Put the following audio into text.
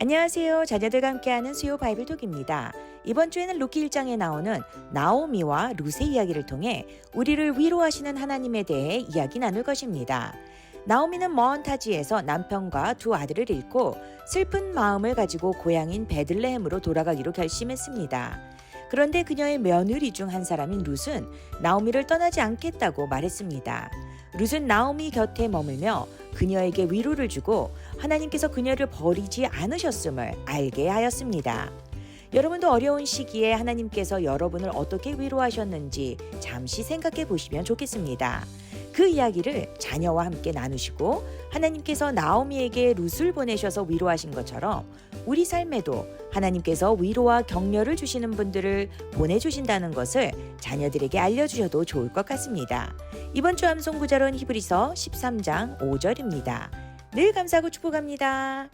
안녕하세요. 자녀들과 함께하는 수요 바이블 톡입니다. 이번 주에는 루키 1장에 나오는 나오미와 룻의 이야기를 통해 우리를 위로하시는 하나님에 대해 이야기 나눌 것입니다. 나오미는 먼 타지에서 남편과 두 아들을 잃고 슬픈 마음을 가지고 고향인 베들레헴으로 돌아가기로 결심했습니다. 그런데 그녀의 며느리 중 한 사람인 룻은 나오미를 떠나지 않겠다고 말했습니다. 룻은 나오미 곁에 머물며 그녀에게 위로를 주고 하나님께서 그녀를 버리지 않으셨음을 알게 하였습니다. 여러분도 어려운 시기에 하나님께서 여러분을 어떻게 위로하셨는지 잠시 생각해 보시면 좋겠습니다. 그 이야기를 자녀와 함께 나누시고 하나님께서 나오미에게 룻을 보내셔서 위로하신 것처럼 우리 삶에도 하나님께서 위로와 격려를 주시는 분들을 보내주신다는 것을 자녀들에게 알려주셔도 좋을 것 같습니다. 이번 주 암송 구절은 히브리서 13장 5절입니다. 늘 감사하고 축복합니다.